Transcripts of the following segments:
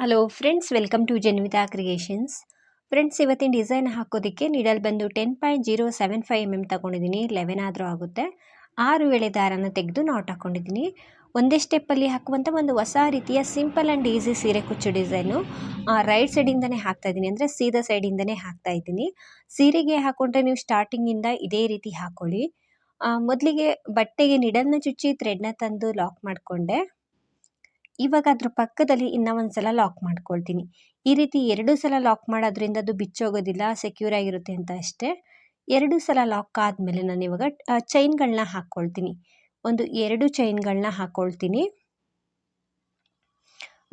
Hello friends welcome to Janvita creations friends ಇವತ್ತಿನ design ಹಾಕೋದಕ್ಕೆ needle ಬಂದು ten point zero seven five M M ತೊಗೊಂಡಿದ್ದೀನಿ. Eleven ಆದರೂ ಆಗುತ್ತೆ. ಆರು ಎಳೆ ದಾರನ ತೆಗೆದು ನಾಟ್ ಹಾಕ್ಕೊಂಡಿದ್ದೀನಿ ಒಂದೇ ಸ್ಟೆಪ್ಪಲ್ಲಿ ಹಾಕುವಂಥ ಒಂದು ಹೊಸ ರೀತಿಯ ಸಿಂಪಲ್ ಆ್ಯಂಡ್ ಈಸಿ ಸೀರೆ ಕುಚ್ಚು ಡಿಸೈನು ರೈಟ್ ಸೈಡಿಂದನೇ ಹಾಕ್ತಾಯಿದ್ದೀನಿ ಅಂದರೆ ಸೀದಾ ಸೈಡಿಂದನೇ ಹಾಕ್ತಾ ಇದ್ದೀನಿ. ಸೀರೆಗೆ ಹಾಕ್ಕೊಂಡ್ರೆ ನೀವು ಸ್ಟಾರ್ಟಿಂಗಿಂದ ಇದೇ ರೀತಿ ಹಾಕ್ಕೊಳ್ಳಿ ಮೊದಲಿಗೆ ಬಟ್ಟೆಗೆ ನಿಡಲ್ನ ಚುಚ್ಚಿ ಥ್ರೆಡ್ನ ತಂದು ಲಾಕ್ ಮಾಡಿಕೊಂಡೆ. ಇವಾಗ ಅದ್ರ ಪಕ್ಕದಲ್ಲಿ ಇನ್ನೂ ಒಂದು ಸಲ ಲಾಕ್ ಮಾಡ್ಕೊಳ್ತೀನಿ. ಈ ರೀತಿ ಎರಡು ಸಲ ಲಾಕ್ ಮಾಡೋದ್ರಿಂದ ಅದು ಬಿಚ್ಚೋಗೋದಿಲ್ಲ ಸೆಕ್ಯೂರ್ ಆಗಿರುತ್ತೆ ಅಂತ ಅಷ್ಟೇ. ಎರಡು ಸಲ ಲಾಕ್ ಆದಮೇಲೆ ನಾನು ಇವಾಗ ಚೈನ್ಗಳನ್ನ ಹಾಕ್ಕೊಳ್ತೀನಿ ಒಂದು ಎರಡು ಚೈನ್ಗಳನ್ನ ಹಾಕ್ಕೊಳ್ತೀನಿ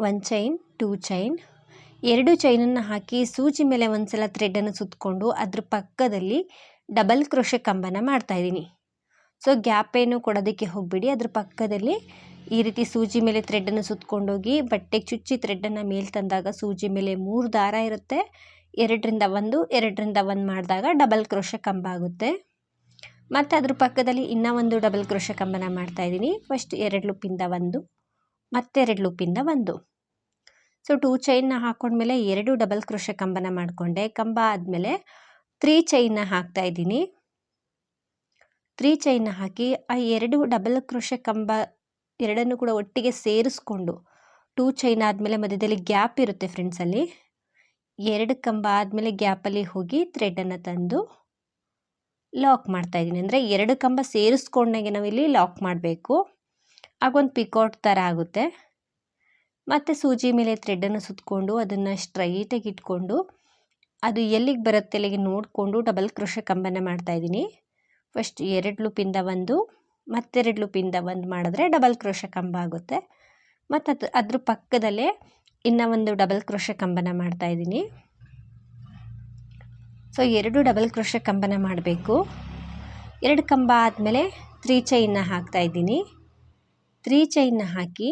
ಒನ್ ಚೈನ್ ಟೂ ಚೈನ್ ಎರಡು ಚೈನನ್ನು ಹಾಕಿ ಸೂಜಿ ಮೇಲೆ ಒಂದು ಸಲ ಥ್ರೆಡನ್ನು ಸುತ್ತಕೊಂಡು ಅದ್ರ ಪಕ್ಕದಲ್ಲಿ ಡಬಲ್ ಕ್ರೋಶೆ ಕಂಬನ ಮಾಡ್ತಾಯಿದ್ದೀನಿ ಸೊ ಗ್ಯಾಪ್ ಏನು ಕೊಡೋದಕ್ಕೆ ಹೋಗಬೇಡಿ. ಅದ್ರ ಪಕ್ಕದಲ್ಲಿ ಈ ರೀತಿ ಸೂಜಿ ಮೇಲೆ ಥ್ರೆಡ್ಡನ್ನು ಸುತ್ತಕೊಂಡೋಗಿ ಬಟ್ಟೆಗೆ ಚುಚ್ಚಿ ಥ್ರೆಡ್ಡನ್ನು ಮೇಲೆ ತಂದಾಗ ಸೂಜಿ ಮೇಲೆ ಮೂರು ದಾರ ಇರುತ್ತೆ. ಎರಡರಿಂದ ಒಂದು ಎರಡರಿಂದ ಒಂದು ಮಾಡಿದಾಗ ಡಬಲ್ ಕ್ರೋಶ ಕಂಬ ಆಗುತ್ತೆ. ಮತ್ತು ಅದ್ರ ಪಕ್ಕದಲ್ಲಿ ಇನ್ನೂ ಒಂದು ಡಬಲ್ ಕ್ರೋಶ ಕಂಬನ ಮಾಡ್ತಾಯಿದ್ದೀನಿ ಫಸ್ಟ್ ಎರಡು ಲುಪ್ಪಿಂದ ಒಂದು ಮತ್ತೆರಡು ಲುಪ್ಪಿಂದ ಒಂದು. ಸೊ ಟೂ ಚೈನ್ನ ಹಾಕೊಂಡ್ಮೇಲೆ ಎರಡು ಡಬಲ್ ಕ್ರೋಶ ಕಂಬನ ಮಾಡಿಕೊಂಡೆ. ಕಂಬ ಆದಮೇಲೆ ತ್ರೀ ಚೈನ್ನ ಹಾಕ್ತಾಯಿದ್ದೀನಿ ತ್ರೀ ಚೈನ್ನ ಹಾಕಿ ಆ ಎರಡು ಡಬಲ್ ಕ್ರೋಶ ಕಂಬ ಎರಡನ್ನು ಕೂಡ ಒಟ್ಟಿಗೆ ಸೇರಿಸ್ಕೊಂಡು ಟೂ ಚೈನ್ ಆದಮೇಲೆ ಮಧ್ಯದಲ್ಲಿ ಗ್ಯಾಪ್ ಇರುತ್ತೆ ಫ್ರೆಂಡ್ಸಲ್ಲಿ ಎರಡು ಕಂಬ ಆದಮೇಲೆ ಗ್ಯಾಪಲ್ಲಿ ಹೋಗಿ ಥ್ರೆಡನ್ನು ತಂದು ಲಾಕ್ ಮಾಡ್ತಾ ಇದ್ದೀನಿ. ಅಂದರೆ ಎರಡು ಕಂಬ ಸೇರಿಸ್ಕೊಂಡಾಗೆ ನಾವಿಲ್ಲಿ ಲಾಕ್ ಮಾಡಬೇಕು. ಆಗೊಂದು ಪಿಕೌಟ್ ಥರ ಆಗುತ್ತೆ. ಮತ್ತು ಸೂಜಿ ಮೇಲೆ ಥ್ರೆಡನ್ನು ಸುತ್ತಕೊಂಡು ಅದನ್ನು ಸ್ಟ್ರೈಟಾಗಿ ಇಟ್ಕೊಂಡು ಅದು ಎಲ್ಲಿಗೆ ಬರುತ್ತೆ ಅಲ್ಲಿಗೆ ನೋಡಿಕೊಂಡು ಡಬಲ್ ಕ್ರೋಶ ಕಂಬನ ಮಾಡ್ತಾಯಿದ್ದೀನಿ ಫಸ್ಟ್ ಎರಡು ಲೂಪಿಂದ ಒಂದು ಮತ್ತೆರಡು ಲೂಪಿಂದ ಒಂದು ಮಾಡಿದ್ರೆ ಡಬಲ್ ಕ್ರೋಶ ಕಂಬ ಆಗುತ್ತೆ. ಮತ್ತು ಅದು, ಅದ್ರ ಪಕ್ಕದಲ್ಲೇ ಇನ್ನೂ ಒಂದು ಡಬಲ್ ಕ್ರೋಶ ಕಂಬನ ಮಾಡ್ತಾ ಇದ್ದೀನಿ. ಸೊ ಎರಡು ಡಬಲ್ ಕ್ರೋಶ ಕಂಬನ ಮಾಡಬೇಕು. ಎರಡು ಕಂಬ ಆದಮೇಲೆ ತ್ರೀ ಚೈನ್ನ ಹಾಕ್ತಾಯಿದ್ದೀನಿ ತ್ರೀ ಚೈನ್ನ ಹಾಕಿ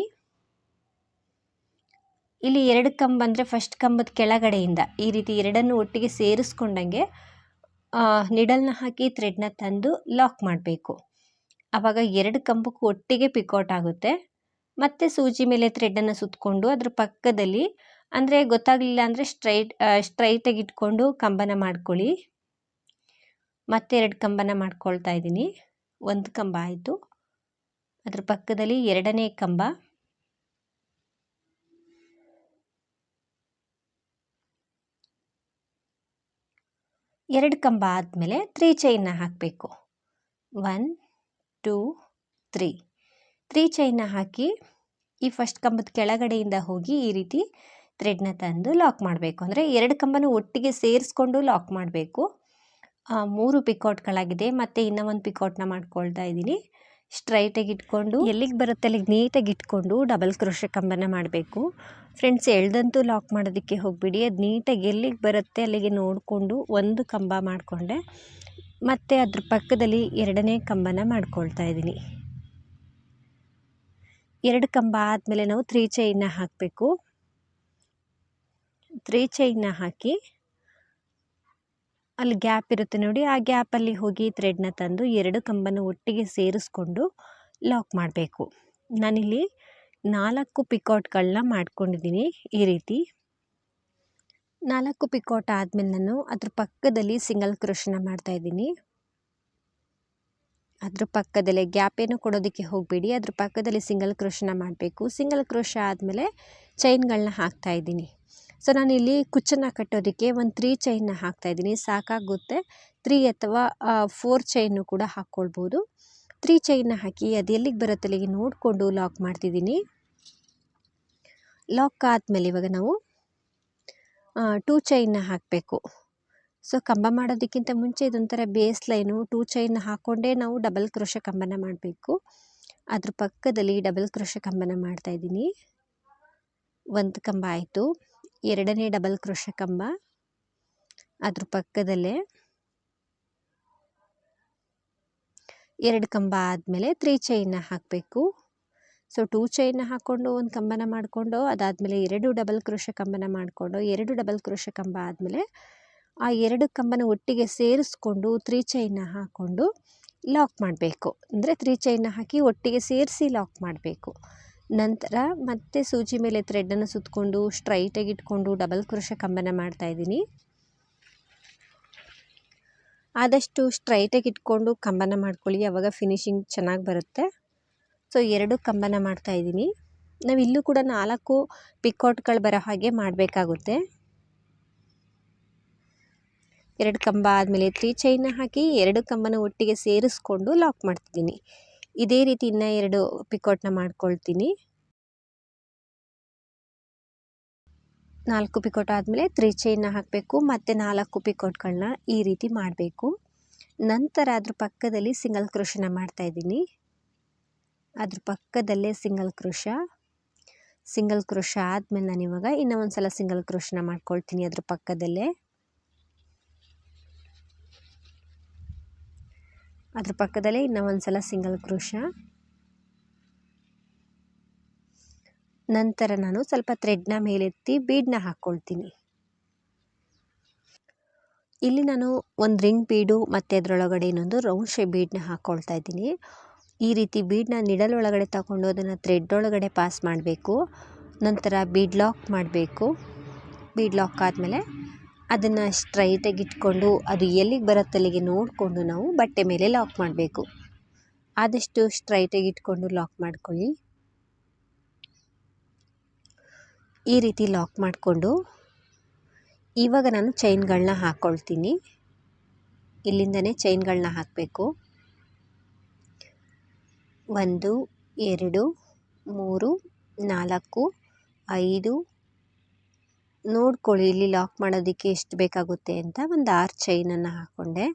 ಇಲ್ಲಿ ಎರಡು ಕಂಬ ಅಂದರೆ ಫಸ್ಟ್ ಕಂಬದ ಕೆಳಗಡೆಯಿಂದ ಈ ರೀತಿ ಎರಡನ್ನು ಒಟ್ಟಿಗೆ ಸೇರಿಸ್ಕೊಂಡಂಗೆ ನಿಡಲ್ನ ಹಾಕಿ ಥ್ರೆಡ್ನ ತಂದು ಲಾಕ್ ಮಾಡಬೇಕು. ಆವಾಗ ಎರಡು ಕಂಬಕ್ಕೂ ಒಟ್ಟಿಗೆ ಪಿಕೌಟ್ ಆಗುತ್ತೆ. ಮತ್ತು ಸೂಜಿ ಮೇಲೆ ಥ್ರೆಡನ್ನು ಸುತ್ತಕೊಂಡು ಅದ್ರ ಪಕ್ಕದಲ್ಲಿ, ಅಂದರೆ ಗೊತ್ತಾಗಲಿಲ್ಲ ಅಂದರೆ ಸ್ಟ್ರೈಟ್ ಸ್ಟ್ರೈಟಾಗಿ ಇಟ್ಕೊಂಡು ಕಂಬನ ಮಾಡ್ಕೊಳ್ಳಿ. ಮತ್ತೆ ಎರಡು ಕಂಬನ ಮಾಡ್ಕೊಳ್ತಾ ಇದ್ದೀನಿ. ಒಂದು ಕಂಬ ಆಯಿತು. ಅದ್ರ ಪಕ್ಕದಲ್ಲಿ ಎರಡನೇ ಕಂಬ. ಎರಡು ಕಂಬ ಆದಮೇಲೆ ತ್ರೀ ಚೈನ್ನ ಹಾಕಬೇಕು. ಒನ್ ಟೂ ತ್ರೀ ತ್ರೀ ಚೈನ್ನ ಹಾಕಿ ಈ ಫಸ್ಟ್ ಕಂಬದ ಕೆಳಗಡೆಯಿಂದ ಹೋಗಿ ಈ ರೀತಿ ಥ್ರೆಡ್ನ ತಂದು ಲಾಕ್ ಮಾಡಬೇಕು. ಅಂದರೆ ಎರಡು ಕಂಬನ ಒಟ್ಟಿಗೆ ಸೇರಿಸ್ಕೊಂಡು ಲಾಕ್ ಮಾಡಬೇಕು. ಮೂರು ಪಿಕೌಟ್ಗಳಾಗಿದೆ ಮತ್ತು ಇನ್ನೂ ಒಂದು ಪಿಕೌಟ್ನ ಮಾಡ್ಕೊಳ್ತಾ ಇದ್ದೀನಿ. ಸ್ಟ್ರೈಟಾಗಿ ಇಟ್ಕೊಂಡು ಎಲ್ಲಿಗೆ ಬರುತ್ತೆ? ಅಲ್ಲಿಗೆ ನೀಟಾಗಿ ಇಟ್ಕೊಂಡು ಡಬಲ್ ಕ್ರೋಶ ಕಂಬನ ಮಾಡಬೇಕು. ಫ್ರೆಂಡ್ಸ್ ಎಳ್ದಂತೂ ಲಾಕ್ ಮಾಡೋದಕ್ಕೆ ಹೋಗ್ಬಿಡಿ. ಅದು ನೀಟಾಗಿ ಎಲ್ಲಿಗೆ ಬರುತ್ತೆ ಅಲ್ಲಿಗೆ ನೋಡಿಕೊಂಡು ಒಂದು ಕಂಬ ಮಾಡಿಕೊಂಡೆ. ಮತ್ತು ಅದ್ರ ಪಕ್ಕದಲ್ಲಿ ಎರಡನೇ ಕಂಬನ ಮಾಡ್ಕೊಳ್ತಾ ಇದ್ದೀನಿ. ಎರಡು ಕಂಬ ಆದಮೇಲೆ ನಾವು ತ್ರೀ ಚೈನ್ನ ಹಾಕಬೇಕು. ತ್ರೀ ಚೈನ್ನ ಹಾಕಿ ಅಲ್ಲಿ ಗ್ಯಾಪ್ ಇರುತ್ತೆ ನೋಡಿ, ಆ ಗ್ಯಾಪಲ್ಲಿ ಹೋಗಿ ಥ್ರೆಡ್ನ ತಂದು ಎರಡು ಕಂಬನ ಒಟ್ಟಿಗೆ ಸೇರಿಸ್ಕೊಂಡು ಲಾಕ್ ಮಾಡಬೇಕು. ನಾನಿಲ್ಲಿ ನಾಲ್ಕು ಪಿಕೌಟ್ಗಳನ್ನ ಮಾಡ್ಕೊಂಡಿದ್ದೀನಿ ಈ ರೀತಿ. ನಾಲ್ಕು ಪಿಕೋಟ್ ಆದಮೇಲೆ ನಾನು ಅದ್ರ ಪಕ್ಕದಲ್ಲಿ ಸಿಂಗಲ್ ಕ್ರೋಶನ ಮಾಡ್ತಾಯಿದ್ದೀನಿ ಅದ್ರ ಪಕ್ಕದಲ್ಲೇ ಗ್ಯಾಪ್ ಏನು ಕೊಡೋದಕ್ಕೆ ಹೋಗಬೇಡಿ. ಅದ್ರ ಪಕ್ಕದಲ್ಲಿ ಸಿಂಗಲ್ ಕ್ರೋಶನ ಮಾಡಬೇಕು. ಸಿಂಗಲ್ ಕ್ರೋಶ ಆದಮೇಲೆ ಚೈನ್ಗಳನ್ನ ಹಾಕ್ತಾಯಿದ್ದೀನಿ ಸೊ, ನಾನಿಲ್ಲಿ ಕುಚ್ಚನ್ನು ಕಟ್ಟೋದಕ್ಕೆ ಒಂದು ತ್ರೀ ಚೈನ್ನ ಹಾಕ್ತಾಯಿದ್ದೀನಿ ಸಾಕಾಗುತ್ತೆ ತ್ರೀ ಅಥವಾ ಫೋರ್ ಚೈನು ಕೂಡ ಹಾಕ್ಕೊಳ್ಬೋದು. ತ್ರೀ ಚೈನ್ನ ಹಾಕಿ ಅದು ಎಲ್ಲಿಗೆ ಬರುತ್ತೆ ಅಲ್ಲಿಗೆ ನೋಡಿಕೊಂಡು ಲಾಕ್ ಮಾಡ್ತಿದ್ದೀನಿ. ಲಾಕ್ ಆದಮೇಲೆ ಇವಾಗ ನಾವು ಟೂ ಚೈನ್ನ ಹಾಕಬೇಕು. ಸೊ ಕಂಬ ಮಾಡೋದಕ್ಕಿಂತ ಮುಂಚೆ ಇದೊಂಥರ ಬೇಸ್ ಲೈನು, ಟೂ ಚೈನ್ ಹಾಕ್ಕೊಂಡೇ ನಾವು ಡಬಲ್ ಕ್ರೋಶ ಕಂಬನ ಮಾಡಬೇಕು. ಅದ್ರ ಪಕ್ಕದಲ್ಲಿ ಡಬಲ್ ಕ್ರೋಶ ಕಂಬನ ಮಾಡ್ತಾಯಿದ್ದೀನಿ ಒಂದು ಕಂಬ ಆಯಿತು. ಎರಡನೇ ಡಬಲ್ ಕ್ರೋಶ ಕಂಬ. ಅದ್ರ ಪಕ್ಕದಲ್ಲೇ ಎರಡು ಕಂಬ ಆದಮೇಲೆ ತ್ರೀ ಚೈನ್ನ ಹಾಕಬೇಕು. ಸೊ ಟೂ ಚೈನ್ನ ಹಾಕ್ಕೊಂಡು ಒಂದು ಕಂಬನ ಮಾಡಿಕೊಂಡು, ಅದಾದಮೇಲೆ ಎರಡು ಡಬಲ್ ಕ್ರೋಶ ಕಂಬನ ಮಾಡಿಕೊಂಡು, ಎರಡು ಡಬಲ್ ಕ್ರೋಶ ಕಂಬ ಆದಮೇಲೆ ಆ ಎರಡು ಕಂಬನ ಒಟ್ಟಿಗೆ ಸೇರಿಸ್ಕೊಂಡು ತ್ರೀ ಚೈನ್ನ ಹಾಕ್ಕೊಂಡು ಲಾಕ್ ಮಾಡಬೇಕು. ಅಂದರೆ ತ್ರೀ ಚೈನ್ನ ಹಾಕಿ ಒಟ್ಟಿಗೆ ಸೇರಿಸಿ ಲಾಕ್ ಮಾಡಬೇಕು. ನಂತರ ಮತ್ತೆ ಸೂಜಿ ಮೇಲೆ ಥ್ರೆಡ್ಡನ್ನು ಸುತ್ತಕೊಂಡು ಸ್ಟ್ರೈಟಾಗಿ ಇಟ್ಕೊಂಡು ಡಬಲ್ ಕ್ರೋಶ ಕಂಬನ ಮಾಡ್ತಾಯಿದ್ದೀನಿ ಆದಷ್ಟು ಸ್ಟ್ರೈಟಾಗಿ ಇಟ್ಕೊಂಡು ಕಂಬನ ಮಾಡ್ಕೊಳ್ಳಿ ಆವಾಗ ಫಿನಿಶಿಂಗ್ ಚೆನ್ನಾಗಿ ಬರುತ್ತೆ. ಸೊ ಎರಡು ಕಂಬನ ಮಾಡ್ತಾಯಿದ್ದೀನಿ ನಾವು ಇಲ್ಲೂ ಕೂಡ ನಾಲ್ಕು ಪಿಕೌಟ್ಗಳು ಬರೋ ಹಾಗೆ ಮಾಡಬೇಕಾಗುತ್ತೆ. ಎರಡು ಕಂಬ ಆದಮೇಲೆ ತ್ರೀ ಚೈನ್ನ ಹಾಕಿ ಎರಡು ಕಂಬನ ಒಟ್ಟಿಗೆ ಸೇರಿಸ್ಕೊಂಡು ಲಾಕ್ ಮಾಡ್ತಿದ್ದೀನಿ. ಇದೇ ರೀತಿ ಇನ್ನೂ ಎರಡು ಪಿಕೌಟ್ನ ಮಾಡ್ಕೊಳ್ತೀನಿ. ನಾಲ್ಕು ಪಿಕೋಟ್ ಆದಮೇಲೆ ತ್ರೀ ಚೈನ್ನ ಹಾಕಬೇಕು, ಮತ್ತು ನಾಲ್ಕು ಪಿಕೋಟ್ಗಳನ್ನ ಈ ರೀತಿ ಮಾಡಬೇಕು. ನಂತರ ಅದ್ರ ಪಕ್ಕದಲ್ಲಿ ಸಿಂಗಲ್ ಕ್ರೋಶನ ಮಾಡ್ತಾಯಿದ್ದೀನಿ ಅದ್ರ ಪಕ್ಕದಲ್ಲೇ ಸಿಂಗಲ್ ಕ್ರೋಶ ಸಿಂಗಲ್ ಕ್ರೋಶ ಆದಮೇಲೆ ನಾನು ಇವಾಗ ಇನ್ನೂ ಒಂದು ಸಲ ಸಿಂಗಲ್ ಕ್ರೋಶನ ಮಾಡ್ಕೊಳ್ತೀನಿ ಅದ್ರ ಪಕ್ಕದಲ್ಲೇ. ಅದ್ರ ಪಕ್ಕದಲ್ಲೇ ಇನ್ನೂ ಒಂದು ಸಲ ಸಿಂಗಲ್ ಕ್ರೋಶ ನಂತರ ನಾನು ಸ್ವಲ್ಪ ಥ್ರೆಡ್ನ ಮೇಲೆತ್ತಿ ಬೀಡನ್ನ ಹಾಕ್ಕೊಳ್ತೀನಿ ಇಲ್ಲಿ ನಾನು ಒಂದು ರಿಂಗ್ ಬೀಡು ಮತ್ತು ಅದರೊಳಗಡೆ ಇನ್ನೊಂದು ರೌಂಡ್ ಶೇಪ್ ಬೀಡನ್ನ ಹಾಕ್ಕೊಳ್ತಾ ಇದ್ದೀನಿ. ಈ ರೀತಿ ಬೀಡನ್ನ ನಿಡಲ್ ಒಳಗಡೆ ತಗೊಂಡು ಅದನ್ನು ಥ್ರೆಡ್ ಒಳಗಡೆ ಪಾಸ್ ಮಾಡಬೇಕು. ನಂತರ ಬೀಡ್ ಲಾಕ್ ಮಾಡಬೇಕು. ಬೀಡ್ ಲಾಕ್ ಆದಮೇಲೆ ಅದನ್ನು ಸ್ಟ್ರೈಟಾಗಿ ಇಟ್ಕೊಂಡು ಅದು ಎಲ್ಲಿಗೆ ಬರುತ್ತೆ ಅಲ್ಲಿಗೆ ನೋಡಿಕೊಂಡು ನಾವು ಬಟ್ಟೆ ಮೇಲೆ ಲಾಕ್ ಮಾಡಬೇಕು. ಆದಷ್ಟು ಸ್ಟ್ರೈಟಾಗಿ ಇಟ್ಕೊಂಡು ಲಾಕ್ ಮಾಡ್ಕೊಳ್ಳಿ. ಈ ರೀತಿ ಲಾಕ್ ಮಾಡಿಕೊಂಡು ಇವಾಗ ನಾನು ಚೈನ್ಗಳನ್ನ ಹಾಕ್ಕೊಳ್ತೀನಿ ಇಲ್ಲಿಂದನೇ ಚೈನ್ಗಳನ್ನ ಹಾಕಬೇಕು. ಒಂದು, ಎರಡು, ಮೂರು, ನಾಲ್ಕು, ಐದು. ನೋಡ್ಕೊಳ್ಳಿ, ಇಲ್ಲಿ ಲಾಕ್ ಮಾಡೋದಕ್ಕೆ ಎಷ್ಟು ಬೇಕಾಗುತ್ತೆ ಅಂತ ಒಂದು ಆರು ಚೈನನ್ನು ಹಾಕ್ಕೊಂಡೆ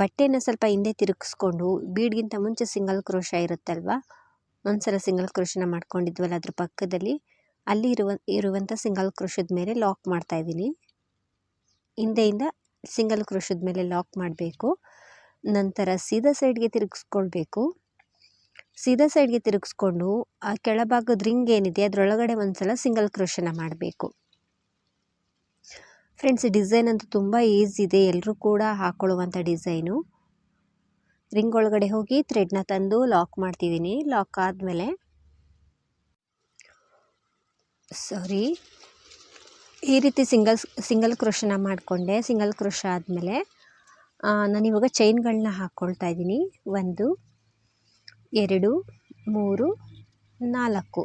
ಬಟ್ಟೆನ ಸ್ವಲ್ಪ ಹಿಂದೆ ತಿರುಗಿಸ್ಕೊಂಡು ಬೀಡ್ಗಿಂತ ಮುಂಚೆ ಸಿಂಗಲ್ ಕ್ರೋಶ ಇರುತ್ತಲ್ವ? ಒಂದು ಸಲ ಸಿಂಗಲ್ ಕ್ರೋಶನ ಮಾಡ್ಕೊಂಡಿದ್ವಲ್ಲ, ಅದ್ರ ಪಕ್ಕದಲ್ಲಿ. ಅಲ್ಲಿ ಇರುವ ಇರುವಂಥ ಸಿಂಗಲ್ ಕ್ರೋಶದ ಮೇಲೆ ಲಾಕ್ ಮಾಡ್ತಾಯಿದ್ದೀನಿ ಹಿಂದೆಯಿಂದ ಸಿಂಗಲ್ ಕ್ರೋಶದ ಮೇಲೆ ಲಾಕ್ ಮಾಡಬೇಕು. ನಂತರ ಸೀದಾ ಸೈಡ್ಗೆ ತಿರುಗಿಸ್ಕೊಳ್ಬೇಕು. ಸೀದಾ ಸೈಡ್ಗೆ ತಿರುಗಿಸ್ಕೊಂಡು ಆ ಕೆಳಭಾಗದ ರಿಂಗ್ ಏನಿದೆ, ಅದರೊಳಗಡೆ ಒಂದು ಸಲ ಸಿಂಗಲ್ ಕ್ರೋಶನ ಮಾಡಬೇಕು. ಫ್ರೆಂಡ್ಸ್ ಡಿಸೈನ್ ಅಂತೂ ತುಂಬ ಈಸಿ ಇದೆ. ಎಲ್ಲರೂ ಕೂಡ ಹಾಕ್ಕೊಳ್ಳುವಂಥ ಡಿಸೈನು ರಿಂಗ್ ಒಳಗಡೆ ಹೋಗಿ ಥ್ರೆಡ್ನ ತಂದು ಲಾಕ್ ಮಾಡ್ತಿದ್ದೀನಿ. ಲಾಕ್ ಆದಮೇಲೆ ಸಾರಿ ಈ ರೀತಿ ಸಿಂಗಲ್ ಸಿಂಗಲ್ ಕ್ರೋಷನ ಮಾಡಿಕೊಂಡೆ. ಸಿಂಗಲ್ ಕ್ರೋಶ ಆದಮೇಲೆ ನಾನಿವಾಗ ಚೈನ್ಗಳನ್ನ ಹಾಕ್ಕೊಳ್ತಾ ಇದ್ದೀನಿ. ಒಂದು ಎರಡು, ಮೂರು, ನಾಲ್ಕು.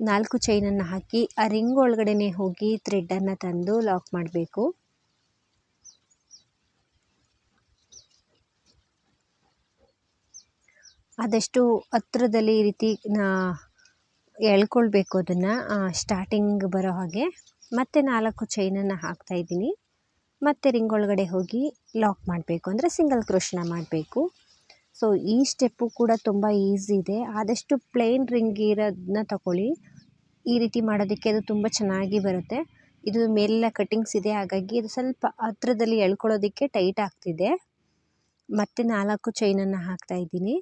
ನಾಲ್ಕು ಚೈನನ್ನು ಹಾಕಿ ಆ ರಿಂಗ್ ಒಳಗಡೆ ಹೋಗಿ ಥ್ರೆಡ್ಡನ್ನು ತಂದು ಲಾಕ್ ಮಾಡಬೇಕು. ಆದಷ್ಟು ಹತ್ರದಲ್ಲಿ ಈ ರೀತಿ ಎಳ್ಕೊಳ್ಬೇಕು ಅದನ್ನು ಸ್ಟಾರ್ಟಿಂಗ್ ಬರೋ ಹಾಗೆ. ಮತ್ತೆ ನಾಲ್ಕು ಚೈನನ್ನು ಹಾಕ್ತಾಯಿದ್ದೀನಿ ಮತ್ತೆ ರಿಂಗ್ ಒಳಗಡೆ ಹೋಗಿ ಲಾಕ್ ಮಾಡಬೇಕು ಅಂದರೆ ಸಿಂಗಲ್ ಕ್ರೋಶನ ಮಾಡಬೇಕು. ಸೊ ಈ ಸ್ಟೆಪ್ಪು ಕೂಡ ತುಂಬ ಈಸಿ ಇದೆ. ಆದಷ್ಟು ಪ್ಲೇನ್ ರಿಂಗ್ ಇರೋದನ್ನ ತಗೊಳ್ಳಿ. ಈ ರೀತಿ ಮಾಡೋದಕ್ಕೆ ಅದು ತುಂಬ ಚೆನ್ನಾಗಿ ಬರುತ್ತೆ. ಇದು ಮೇಲೆಲ್ಲ ಕಟ್ಟಿಂಗ್ಸ್ ಇದೆ, ಹಾಗಾಗಿ ಅದು ಸ್ವಲ್ಪ ಹತ್ರದಲ್ಲಿ ಎಳ್ಕೊಳ್ಳೋದಕ್ಕೆ ಟೈಟ್ ಆಗ್ತಿದೆ. ಮತ್ತೆ ನಾಲ್ಕು ಚೈನನ್ನು ಹಾಕ್ತಾಯಿದ್ದೀನಿ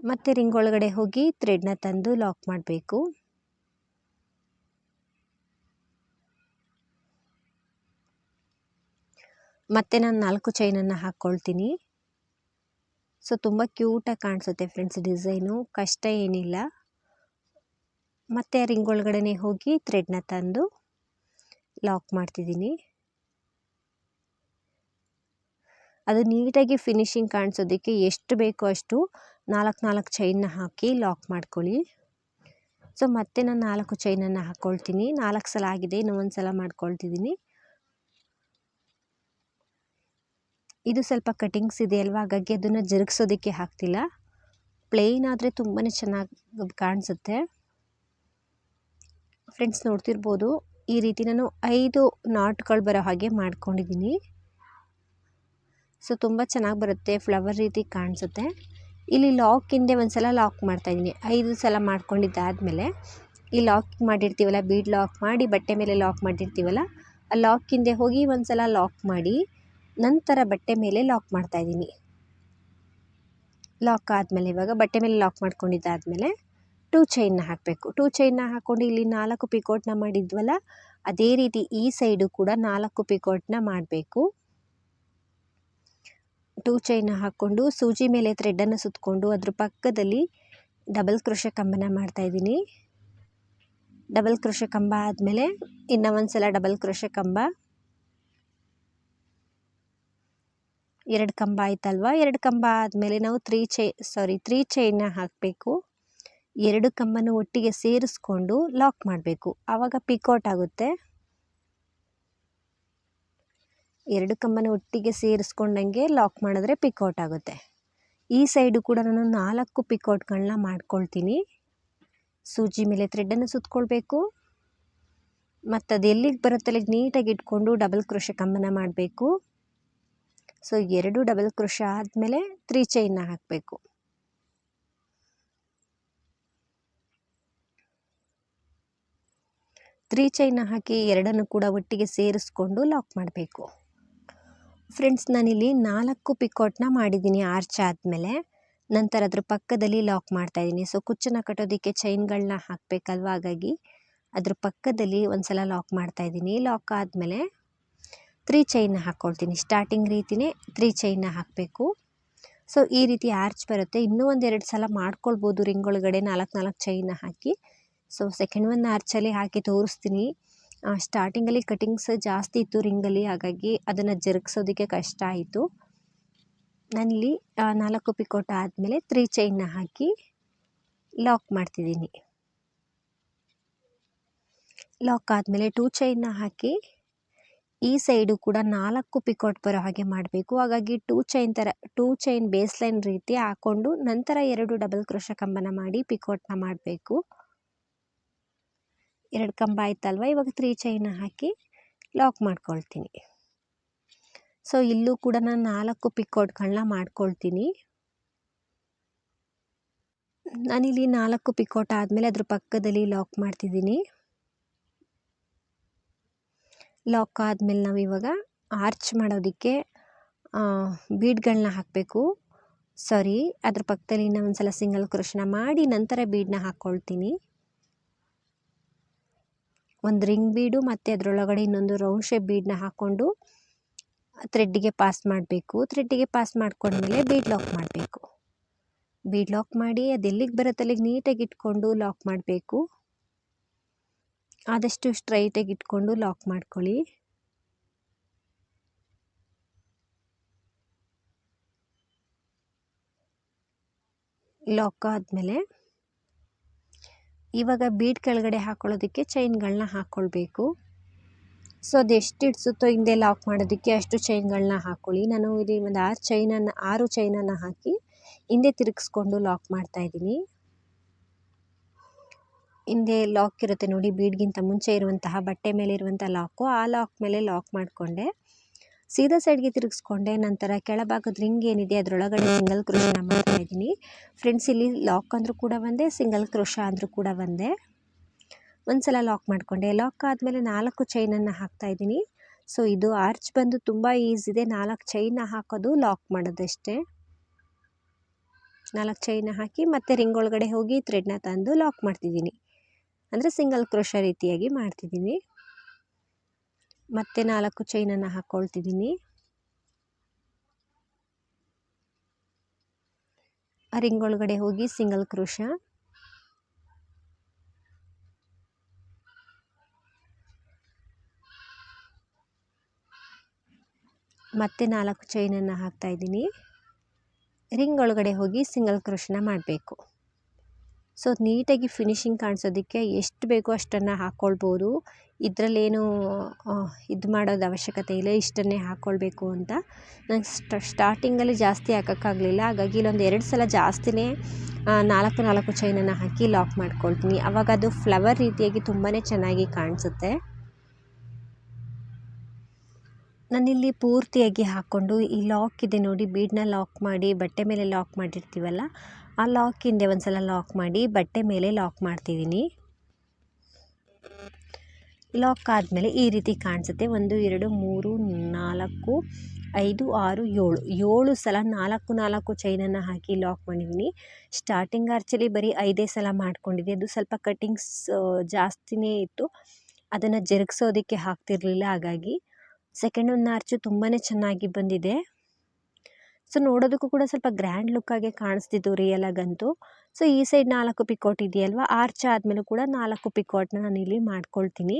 ಮತ್ತೆ ರಿಂಗ್ ಒಳಗಡೆ ಹೋಗಿ ಥ್ರೆಡ್ನ ತಂದು ಲಾಕ್ ಮಾಡಬೇಕು. ಮತ್ತೆ ನಾನು ನಾಲ್ಕು ಚೈನನ್ನು ಹಾಕ್ಕೊಳ್ತೀನಿ ಸೊ ತುಂಬ ಕ್ಯೂಟಾಗಿ ಕಾಣಿಸುತ್ತೆ ಫ್ರೆಂಡ್ಸ್ ಡಿಸೈನು ಕಷ್ಟ ಏನಿಲ್ಲ. ಮತ್ತೆ ರಿಂಗ್ ಒಳಗಡೆ ಹೋಗಿ ಥ್ರೆಡ್ನ ತಂದು ಲಾಕ್ ಮಾಡ್ತಿದ್ದೀನಿ. ಅದು ನೀಟಾಗಿ ಫಿನಿಶಿಂಗ್ ಕಾಣಿಸೋದಕ್ಕೆ ಎಷ್ಟು ಬೇಕೋ ಅಷ್ಟು ನಾಲ್ಕು ನಾಲ್ಕು ಚೈನ್ನ ಹಾಕಿ ಲಾಕ್ ಮಾಡ್ಕೊಳ್ಳಿ. ಸೊ ಮತ್ತೆ ನಾನು ನಾಲ್ಕು ಚೈನನ್ನು ಹಾಕ್ಕೊಳ್ತೀನಿ ನಾಲ್ಕು ಸಲ ಆಗಿದೆ ಇನ್ನೂ ಒಂದು ಸಲ ಮಾಡ್ಕೊಳ್ತಿದ್ದೀನಿ. ಇದು ಸ್ವಲ್ಪ ಕಟಿಂಗ್ಸ್ ಇದೆ ಅಲ್ವಾ? ಹಾಗಾಗಿ ಅದನ್ನು ಜರುಗಿಸೋದಕ್ಕೆ ಹಾಕ್ತಿಲ್ಲ. ಪ್ಲೇನ್ ಆದರೆ ತುಂಬಾ ಚೆನ್ನಾಗಿ ಕಾಣಿಸುತ್ತೆ. ಫ್ರೆಂಡ್ಸ್, ನೋಡ್ತಿರ್ಬೋದು, ಈ ರೀತಿ ನಾನು ಐದು ನಾಟ್ಗಳು ಬರೋ ಹಾಗೆ ಮಾಡ್ಕೊಂಡಿದ್ದೀನಿ ಸೊ, ತುಂಬ ಚೆನ್ನಾಗಿ ಬರುತ್ತೆ, ಫ್ಲವರ್ ರೀತಿ ಕಾಣಿಸುತ್ತೆ. ಇಲ್ಲಿ ಲಾಕ್ ಹಿಂದೆ ಒಂದು ಸಲ ಲಾಕ್ ಮಾಡ್ತಾಯಿದ್ದೀನಿ ಐದು ಸಲ ಮಾಡ್ಕೊಂಡಿದ್ದಾದಮೇಲೆ, ಈ ಲಾಕ್ ಮಾಡಿರ್ತೀವಲ್ಲ, ಬೀಡ್ ಲಾಕ್ ಮಾಡಿ ಬಟ್ಟೆ ಮೇಲೆ ಲಾಕ್ ಮಾಡಿರ್ತೀವಲ್ಲ, ಆ ಲಾಕ್ ಹಿಂದೆ ಹೋಗಿ ಒಂದು ಸಲ ಲಾಕ್ ಮಾಡಿ ನಂತರ ಬಟ್ಟೆ ಮೇಲೆ ಲಾಕ್ ಮಾಡ್ತಾಯಿದ್ದೀನಿ ಲಾಕ್ ಆದಮೇಲೆ ಇವಾಗ ಬಟ್ಟೆ ಮೇಲೆ ಲಾಕ್ ಮಾಡ್ಕೊಂಡಿದ್ದಾದಮೇಲೆ ಟೂ ಚೈನ್ನ ಹಾಕಬೇಕು. ಟೂ ಚೈನ್ನ ಹಾಕ್ಕೊಂಡು ಇಲ್ಲಿ ನಾಲ್ಕು ಪಿಕೋಟ್ನ ಮಾಡಿದ್ವಲ್ಲ, ಅದೇ ರೀತಿ ಈ ಸೈಡು ಕೂಡ ನಾಲ್ಕು ಪಿಕೋಟ್ನ ಮಾಡಬೇಕು. ಟೂ ಚೈನ್ನ ಹಾಕ್ಕೊಂಡು ಸೂಜಿ ಮೇಲೆ ಥ್ರೆಡ್ಡನ್ನು ಸುತ್ತಕೊಂಡು ಅದ್ರ ಪಕ್ಕದಲ್ಲಿ ಡಬಲ್ ಕೃಷ ಕಂಬನ ಮಾಡ್ತಾಯಿದ್ದೀನಿ ಡಬಲ್ ಕೃಷ ಕಂಬ ಆದಮೇಲೆ ಇನ್ನು ಒಂದು ಸಲ ಡಬಲ್ ಕೃಷ ಕಂಬ. ಎರಡು ಕಂಬ ಆಯ್ತಲ್ವ? ಎರಡು ಕಂಬ ಆದಮೇಲೆ ನಾವು ತ್ರೀ ಚೈ ಸಾರಿ ತ್ರೀ ಚೈನ್ನ ಹಾಕಬೇಕು. ಎರಡು ಕಂಬನ ಒಟ್ಟಿಗೆ ಸೇರಿಸ್ಕೊಂಡು ಲಾಕ್ ಮಾಡಬೇಕು. ಆವಾಗ ಪಿಕೌಟ್ ಆಗುತ್ತೆ. ಎರಡು ಕಂಬನ ಒಟ್ಟಿಗೆ ಸೇರಿಸ್ಕೊಂಡಂಗೆ ಲಾಕ್ ಮಾಡಿದ್ರೆ ಪಿಕೌಟ್ ಆಗುತ್ತೆ. ಈ ಸೈಡು ಕೂಡ ನಾನು ನಾಲ್ಕು ಪಿಕೌಟ್ಗಳನ್ನ ಮಾಡ್ಕೊಳ್ತೀನಿ. ಸೂಜಿ ಮೇಲೆ ಥ್ರೆಡ್ಡನ್ನು ಸುತ್ತಕೊಳ್ಬೇಕು ಮತ್ತು ಅದು ಎಲ್ಲಿಗೆ ಬರುತ್ತೆ ಅಲ್ಲಿಗೆ ನೀಟಾಗಿ ಇಟ್ಕೊಂಡು ಡಬಲ್ ಕ್ರೋಶ ಕಂಬನ ಮಾಡಬೇಕು. ಸೊ, ಎರಡು ಡಬಲ್ ಕ್ರೋಶ ಆದಮೇಲೆ ತ್ರೀ ಚೈನ್ನ ಹಾಕಬೇಕು. ತ್ರೀ ಚೈನ್ನ ಹಾಕಿ ಎರಡನ್ನು ಕೂಡ ಒಟ್ಟಿಗೆ ಸೇರಿಸ್ಕೊಂಡು ಲಾಕ್ ಮಾಡಬೇಕು. ಫ್ರೆಂಡ್ಸ್, ನಾನಿಲ್ಲಿ ನಾಲ್ಕು ಪಿಕೋಟ್ನ ಮಾಡಿದ್ದೀನಿ ಆರ್ಚ್ ಆದಮೇಲೆ. ನಂತರ ಅದ್ರ ಪಕ್ಕದಲ್ಲಿ ಲಾಕ್ ಮಾಡ್ತಾಯಿದ್ದೀನಿ ಸೊ, ಕುಚ್ಚನ್ನು ಕಟ್ಟೋದಕ್ಕೆ ಚೈನ್ಗಳನ್ನ ಹಾಕಬೇಕಲ್ವ? ಹಾಗಾಗಿ ಅದ್ರ ಪಕ್ಕದಲ್ಲಿ ಒಂದು ಸಲ ಲಾಕ್ ಮಾಡ್ತಾಯಿದ್ದೀನಿ ಲಾಕ್ ಆದಮೇಲೆ ತ್ರೀ ಚೈನ್ನ ಹಾಕ್ಕೊಳ್ತೀನಿ ಸ್ಟಾರ್ಟಿಂಗ್ ರೀತಿಯೇ ತ್ರೀ ಚೈನ್ನ ಹಾಕಬೇಕು. ಸೊ, ಈ ರೀತಿ ಆರ್ಚ್ ಬರುತ್ತೆ. ಇನ್ನೂ ಒಂದೆರಡು ಸಲ ಮಾಡ್ಕೊಳ್ಬೋದು ರಿಂಗ್ ಒಳಗಡೆ ನಾಲ್ಕು ನಾಲ್ಕು ಚೈನ್ನ ಹಾಕಿ. ಸೊ ಸೆಕೆಂಡ್ ಒನ್ ಆರ್ಚಲ್ಲಿ ಹಾಕಿ ತೋರಿಸ್ತೀನಿ. ಸ್ಟಾರ್ಟಿಂಗಲ್ಲಿ ಕಟಿಂಗ್ಸ್ ಜಾಸ್ತಿ ಇತ್ತು ರಿಂಗಲ್ಲಿ, ಹಾಗಾಗಿ ಅದನ್ನು ಜರುಗಿಸೋದಕ್ಕೆ ಕಷ್ಟ ಆಯಿತು. ನಾನಿಲ್ಲಿ ನಾಲ್ಕು ಪಿಕೋಟ ಆದಮೇಲೆ ತ್ರೀ ಚೈನ್ನ ಹಾಕಿ ಲಾಕ್ ಮಾಡ್ತಿದ್ದೀನಿ. ಲಾಕ್ ಆದಮೇಲೆ ಟೂ ಚೈನ್ನ ಹಾಕಿ ಈ ಸೈಡು ಕೂಡ ನಾಲ್ಕು ಪಿಕೋಟ್ ಬರೋ ಹಾಗೆ ಮಾಡಬೇಕು. ಹಾಗಾಗಿ ಟೂ ಚೈನ್ ಥರ, ಟೂ ಚೈನ್ ಬೇಸ್ ಲೈನ್ ರೀತಿ ಹಾಕ್ಕೊಂಡು ನಂತರ ಎರಡು ಡಬಲ್ ಕ್ರೋಶ ಕಂಬನ ಮಾಡಿ ಪಿಕೋಟ್ನ ಮಾಡಬೇಕು. ಎರಡು ಕಂಬ ಆಯ್ತಲ್ವ? ಇವಾಗ ತ್ರೀ ಚೈನ್ ಹಾಕಿ ಲಾಕ್ ಮಾಡ್ಕೊಳ್ತೀನಿ. ಸೊ, ಇಲ್ಲೂ ಕೂಡ ನಾನು ನಾಲ್ಕು ಪಿಕೋಟ್ಗಳನ್ನ ಮಾಡ್ಕೊಳ್ತೀನಿ. ನಾನಿಲ್ಲಿ ನಾಲ್ಕು ಪಿಕೋಟ್ ಆದಮೇಲೆ ಅದ್ರ ಪಕ್ಕದಲ್ಲಿ ಲಾಕ್ ಮಾಡ್ತಿದ್ದೀನಿ. ಲಾಕ್ ಆದಮೇಲೆ ನಾವು ಇವಾಗ ಆರ್ಚ್ ಮಾಡೋದಕ್ಕೆ ಬೀಡ್ಗಳನ್ನ ಹಾಕಬೇಕು. ಸಾರಿ, ಅದ್ರ ಪಕ್ಕದಲ್ಲಿ ಇನ್ನೂ ಒಂದು ಸಲ ಸಿಂಗಲ್ ಕ್ರೋಶನ ಮಾಡಿ ನಂತರ ಬೀಡನ್ನ ಹಾಕ್ಕೊಳ್ತೀನಿ ಒಂದು ರಿಂಗ್ ಬೀಡು ಮತ್ತು ಅದರೊಳಗಡೆ ಇನ್ನೊಂದು ರೌಂಡ್ ಶೇಪ್ ಬೀಡನ್ನ ಹಾಕ್ಕೊಂಡು ಥ್ರೆಡ್ಡಿಗೆ ಪಾಸ್ ಮಾಡಬೇಕು. ಥ್ರೆಡ್ಡಿಗೆ ಪಾಸ್ ಮಾಡಿಕೊಂಡ್ಮೇಲೆ ಬೀಡ್ ಲಾಕ್ ಮಾಡಬೇಕು. ಬೀಡ್ ಲಾಕ್ ಮಾಡಿ ಅದು ಎಲ್ಲಿಗೆ ಬರುತ್ತೆ ಅಲ್ಲಿಗೆ ನೀಟಾಗಿ ಇಟ್ಕೊಂಡು ಲಾಕ್ ಮಾಡಬೇಕು. ಆದಷ್ಟು ಸ್ಟ್ರೈಟಾಗಿ ಇಟ್ಕೊಂಡು ಲಾಕ್ ಮಾಡ್ಕೊಳ್ಳಿ. ಲಾಕ್ ಆದಮೇಲೆ ಇವಾಗ ಬೀಡ್ ಕೆಳಗಡೆ ಹಾಕೊಳ್ಳೋದಕ್ಕೆ ಚೈನ್ಗಳನ್ನ ಹಾಕ್ಕೊಳ್ಬೇಕು ಸೊ ಅದು ಎಷ್ಟು ಇಡ್ಸುತ್ತೋ ಹಿಂದೆ ಲಾಕ್ ಮಾಡೋದಕ್ಕೆ ಅಷ್ಟು ಚೈನ್ಗಳನ್ನ ಹಾಕ್ಕೊಳ್ಳಿ ನಾನು ಇಲ್ಲಿ ಒಂದು ಆರು ಚೈನನ್ನು ಆರು ಚೈನನ್ನು ಹಾಕಿ ಹಿಂದೆ ತಿರುಗಿಸ್ಕೊಂಡು ಲಾಕ್ ಮಾಡ್ತಾಯಿದ್ದೀನಿ ಹಿಂದೆ ಲಾಕ್ ಇರುತ್ತೆ ನೋಡಿ, ಬೀಡ್ಗಿಂತ ಮುಂಚೆ ಇರುವಂತಹ ಬಟ್ಟೆ ಮೇಲೆ ಇರುವಂಥ ಲಾಕು, ಆ ಲಾಕ್ ಮೇಲೆ ಲಾಕ್ ಮಾಡಿಕೊಂಡೆ. ಸೀದಾ ಸೈಡ್ಗೆ ತಿರುಗಿಸ್ಕೊಂಡೆ. ನಂತರ ಕೆಳಭಾಗದ ರಿಂಗ್ ಏನಿದೆ, ಅದರೊಳಗಡೆ ಸಿಂಗಲ್ ಕ್ರೋಶನ ಮಾಡ್ತಾ ಇದ್ದೀನಿ. ಫ್ರೆಂಡ್ಸ್, ಇಲ್ಲಿ ಲಾಕ್ ಅಂದರೂ ಕೂಡ ಒಂದೇ, ಸಿಂಗಲ್ ಕ್ರೋಶ ಅಂದರೂ ಕೂಡ ಒಂದೇ. ಒಂದು ಸಲ ಲಾಕ್ ಮಾಡಿಕೊಂಡೆ. ಲಾಕ್ ಆದಮೇಲೆ ನಾಲ್ಕು ಚೈನನ್ನು ಹಾಕ್ತಾ ಇದ್ದೀನಿ. ಸೊ, ಇದು ಆರ್ಚ್ ಬಂದು ತುಂಬ ಈಸಿ ಇದೆ. ನಾಲ್ಕು ಚೈನ ಹಾಕೋದು, ಲಾಕ್ ಮಾಡೋದಷ್ಟೇ. ನಾಲ್ಕು ಚೈನ ಹಾಕಿ ಮತ್ತೆ ರಿಂಗ್ ಒಳಗಡೆ ಹೋಗಿ ಥ್ರೆಡ್ನ ತಂದು ಲಾಕ್ ಮಾಡ್ತಿದ್ದೀನಿ. ಅಂದರೆ ಸಿಂಗಲ್ ಕ್ರೋಶ ರೀತಿಯಾಗಿ ಮಾಡ್ತಿದ್ದೀನಿ. ಮತ್ತೆ ನಾಲ್ಕು ಚೈನನ್ನು ಹಾಕ್ಕೊಳ್ತಿದ್ದೀನಿ ರಿಂಗ್ ಒಳಗಡೆ ಹೋಗಿ ಸಿಂಗಲ್ ಕ್ರೋಶ ಮತ್ತೆ ನಾಲ್ಕು ಚೈನನ್ನು ಹಾಕ್ತಾ ಇದ್ದೀನಿ. ರಿಂಗ್ ಒಳಗಡೆ ಹೋಗಿ ಸಿಂಗಲ್ ಕ್ರೋಶನ ಮಾಡಬೇಕು. ಸೊ, ನೀಟಾಗಿ ಫಿನಿಶಿಂಗ್ ಕಾಣಿಸೋದಕ್ಕೆ ಎಷ್ಟು ಬೇಕೋ ಅಷ್ಟನ್ನು ಹಾಕ್ಕೊಳ್ಬೋದು ಇದರಲ್ಲೇನು ಇದು ಮಾಡೋದು ಅವಶ್ಯಕತೆ ಇಲ್ಲ, ಇಷ್ಟನ್ನೇ ಹಾಕ್ಕೊಳ್ಬೇಕು ಅಂತ. ನಂಗೆ ಸ್ಟಾರ್ಟಿಂಗಲ್ಲಿ ಜಾಸ್ತಿ ಹಾಕೋಕ್ಕಾಗಲಿಲ್ಲ. ಹಾಗಾಗಿ ಇಲ್ಲೊಂದು ಎರಡು ಸಲ ಜಾಸ್ತಿನೇ ನಾಲ್ಕು ನಾಲ್ಕು ಚೈನನ್ನು ಹಾಕಿ ಲಾಕ್ ಮಾಡ್ಕೊಳ್ತೀನಿ. ಆವಾಗ ಅದು ಫ್ಲವರ್ ರೀತಿಯಾಗಿ ತುಂಬಾ ಚೆನ್ನಾಗಿ ಕಾಣಿಸುತ್ತೆ. ನಾನಿಲ್ಲಿ ಪೂರ್ತಿಯಾಗಿ ಹಾಕ್ಕೊಂಡು ಈ ಲಾಕ್ ಇದೆ ನೋಡಿ ಬೀಡನ್ನ ಲಾಕ್ ಮಾಡಿ, ಬಟ್ಟೆ ಮೇಲೆ ಲಾಕ್ ಮಾಡಿರ್ತೀವಲ್ಲ ಆ ಲಾಕ್ ಹಿಂದೆ ಒಂದು ಸಲ ಲಾಕ್ ಮಾಡಿ ಬಟ್ಟೆ ಮೇಲೆ ಲಾಕ್ ಮಾಡ್ತಿದ್ದೀನಿ. ಲಾಕ್ ಆದಮೇಲೆ ಈ ರೀತಿ ಕಾಣಿಸುತ್ತೆ. ಒಂದು, ಎರಡು, ಮೂರು, ನಾಲ್ಕು, ಐದು, ಆರು, ಏಳು. ಏಳು ಸಲ ನಾಲ್ಕು ನಾಲ್ಕು ಚೈನನ್ನು ಹಾಕಿ ಲಾಕ್ ಮಾಡಿದ್ದೀನಿ. ಸ್ಟಾರ್ಟಿಂಗ್ ಆರ್ಚಲ್ಲಿ ಬರೀ ಐದೇ ಸಲ ಮಾಡ್ಕೊಂಡಿದ್ದೆ. ಅದು ಸ್ವಲ್ಪ ಕಟ್ಟಿಂಗ್ಸ್ ಜಾಸ್ತಿನೇ ಇತ್ತು. ಅದನ್ನು ಜರುಗಿಸೋದಕ್ಕೆ ಹಾಕ್ತಿರಲಿಲ್ಲ. ಹಾಗಾಗಿ ಸೆಕೆಂಡ್ ಒಂದು ಆರ್ಚು ತುಂಬಾ ಚೆನ್ನಾಗಿ ಬಂದಿದೆ. ಸೊ ನೋಡೋದಕ್ಕೂ ಕೂಡ ಸ್ವಲ್ಪ ಗ್ರ್ಯಾಂಡ್ ಲುಕ್ಕಾಗೆ ಕಾಣಿಸ್ತಿತ್ತು ರಿಯಲ್ ಅಂತೂ ಸೊ ಈ ಸೈಡ್ ನಾಲ್ಕು ಪಿಕೋಟ್ ಇದೆಯಲ್ವಾ? ಆರ್ಚ್ ಆದಮೇಲೂ ಕೂಡ ನಾಲ್ಕು ಪಿಕೋಟ್ನ ನಾನು ಇಲ್ಲಿ ಮಾಡ್ಕೊಳ್ತೀನಿ.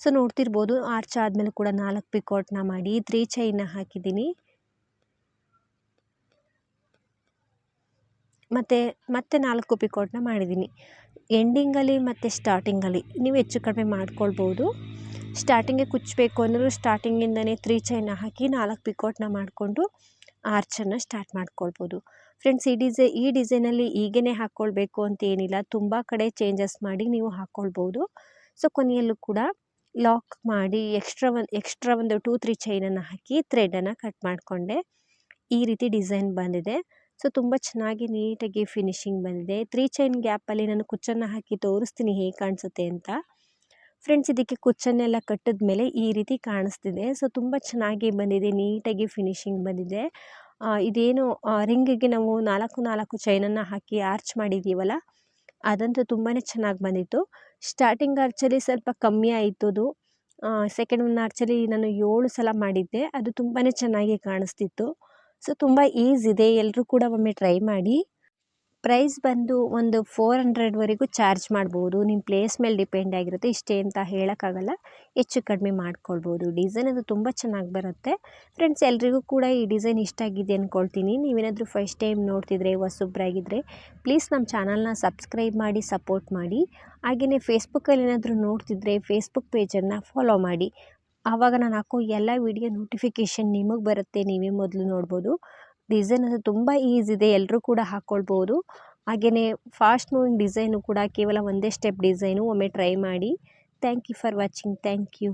ಸೊ ನೋಡ್ತಿರ್ಬೋದು ಆರ್ಚ್ ಆದಮೇಲೆ ಕೂಡ ನಾಲ್ಕು ಪಿಕೋಟ್ನ ಮಾಡಿ ತ್ರೀ ಚೈನ್ನ ಹಾಕಿದ್ದೀನಿ. ಮತ್ತು, ಮತ್ತೆ ನಾಲ್ಕು ಪಿಕೋಟ್ನ ಮಾಡಿದ್ದೀನಿ. ಎಂಡಿಂಗಲ್ಲಿ ಮತ್ತು ಸ್ಟಾರ್ಟಿಂಗಲ್ಲಿ ನೀವು ಹೆಚ್ಚು ಕಡಿಮೆ ಮಾಡ್ಕೊಳ್ಬೋದು. ಸ್ಟಾರ್ಟಿಂಗಿಗೆ ಕುಚ್ಚಬೇಕು ಅಂದರೂ ಸ್ಟಾರ್ಟಿಂಗಿಂದಲೇ ತ್ರೀ ಚೈನ ಹಾಕಿ ನಾಲ್ಕು ಪಿಕೋಟ್ನ ಮಾಡಿಕೊಂಡು ಆರ್ಚನ್ನು ಸ್ಟಾರ್ಟ್ ಮಾಡ್ಕೊಳ್ಬೋದು. ಫ್ರೆಂಡ್ಸ್ ಈ ಡಿಸೈ ಈ ಡಿಸೈನಲ್ಲಿ ಈಗೇ ಹಾಕ್ಕೊಳ್ಬೇಕು ಅಂತ ಏನಿಲ್ಲ. ತುಂಬ ಕಡೆ ಚೇಂಜಸ್ ಮಾಡಿ ನೀವು ಹಾಕ್ಕೊಳ್ಬೋದು ಸೊ ಕೊನೆಯಲ್ಲೂ ಕೂಡ ಲಾಕ್ ಮಾಡಿ ಎಕ್ಸ್ಟ್ರಾ ಒಂದು ಎಕ್ಸ್ಟ್ರಾ ಒಂದು ಟೂ ತ್ರೀ ಚೈನನ್ನು ಹಾಕಿ ಥ್ರೆಡನ್ನು ಕಟ್ ಮಾಡಿಕೊಂಡೆ. ಈ ರೀತಿ ಡಿಸೈನ್ ಬಂದಿದೆ. ಸೊ ತುಂಬ ಚೆನ್ನಾಗಿ ನೀಟಾಗಿ ಫಿನಿಶಿಂಗ್ ಬಂದಿದೆ. ತ್ರೀ ಚೈನ್ ಗ್ಯಾಪಲ್ಲಿ ನಾನು ಕುಚ್ಚನ್ನು ಹಾಕಿ ತೋರಿಸ್ತೀನಿ ಹೇಗೆ ಕಾಣಿಸುತ್ತೆ ಅಂತ. ಫ್ರೆಂಡ್ಸ್ ಇದಕ್ಕೆ ಕುಚ್ಚನ್ನೆಲ್ಲ ಕಟ್ಟಿದ ಮೇಲೆ ಈ ರೀತಿ ಕಾಣಿಸ್ತಿದೆ. ಸೊ ತುಂಬ ಚೆನ್ನಾಗಿ ಬಂದಿದೆ, ನೀಟಾಗಿ ಫಿನಿಶಿಂಗ್ ಬಂದಿದೆ. ಇದೇನು ರಿಂಗಿಗೆ ನಾವು ನಾಲ್ಕು ನಾಲ್ಕು ಚೈನನ್ನು ಹಾಕಿ ಆರ್ಚ್ ಮಾಡಿದ್ದೀವಲ್ಲ ಅದಂತೂ ತುಂಬಾ ಚೆನ್ನಾಗಿ ಬಂದಿತ್ತು. ಸ್ಟಾರ್ಟಿಂಗ್ ಆರ್ಚಲ್ಲಿ ಸ್ವಲ್ಪ ಕಮ್ಮಿ ಆಯಿತು ಅದು. ಸೆಕೆಂಡ್ ಒನ್ ಆರ್ಚಲ್ಲಿ ನಾನು ಏಳು ಸಲ ಮಾಡಿದ್ದೆ, ಅದು ತುಂಬಾ ಚೆನ್ನಾಗಿ ಕಾಣಿಸ್ತಿತ್ತು. ಸೊ ತುಂಬ ಈಸಿ ಇದೆ ಎಲ್ಲರೂ ಕೂಡ ಒಮ್ಮೆ ಟ್ರೈ ಮಾಡಿ. ಪ್ರೈಸ್ ಬಂದು ಒಂದು ಫೋರ್ ಹಂಡ್ರೆಡ್ವರೆಗೂ ಚಾರ್ಜ್ ಮಾಡ್ಬೋದು. ನಿಮ್ಮ ಪ್ಲೇಸ್ ಮೇಲೆ ಡಿಪೆಂಡ್ ಆಗಿರುತ್ತೆ. ಇಷ್ಟೇ ಅಂತ ಹೇಳೋಕ್ಕಾಗಲ್ಲ. ಹೆಚ್ಚು ಕಡಿಮೆ ಮಾಡ್ಕೊಳ್ಬೋದು. ಡಿಸೈನ್ ಅದು ತುಂಬ ಚೆನ್ನಾಗಿ ಬರುತ್ತೆ. ಫ್ರೆಂಡ್ಸ್, ಎಲ್ರಿಗೂ ಕೂಡ ಈ ಡಿಸೈನ್ ಇಷ್ಟ ಆಗಿದೆ ಅಂದ್ಕೊಳ್ತೀನಿ ನೀವೇನಾದರೂ ಫಸ್ಟ್ ಟೈಮ್ ನೋಡ್ತಿದ್ರೆ ಹೊಸೊಬ್ಬರಾಗಿದ್ದರೆ ಪ್ಲೀಸ್ ನಮ್ಮ ಚಾನಲ್ನ ಸಬ್ಸ್ಕ್ರೈಬ್ ಮಾಡಿ, ಸಪೋರ್ಟ್ ಮಾಡಿ. ಹಾಗೆಯೇ ಫೇಸ್ಬುಕ್ಕಲ್ಲಿ ಏನಾದರೂ ನೋಡ್ತಿದ್ರೆ, ಫೇಸ್ಬುಕ್ ಪೇಜನ್ನು ಫಾಲೋ ಮಾಡಿ. ಆವಾಗ ನಾನು ಹಾಕೋ ಎಲ್ಲ ವಿಡಿಯೋ ನೋಟಿಫಿಕೇಷನ್ ನಿಮಗೆ ಬರುತ್ತೆ. ನೀವೇ ಮೊದಲು ನೋಡ್ಬೋದು. ಡಿಸೈನ್ ಅದು ತುಂಬ ಈಸಿ ಇದೆ ಎಲ್ಲರೂ ಕೂಡ ಹಾಕ್ಕೊಳ್ಬೋದು ಹಾಗೆಯೇ ಫಾಸ್ಟ್ ಮೂವಿಂಗ್ ಡಿಸೈನು ಕೂಡ ಕೇವಲ ಒಂದೇ ಸ್ಟೆಪ್ ಡಿಸೈನು ಒಮ್ಮೆ ಟ್ರೈ ಮಾಡಿ. Thank you for watching thank you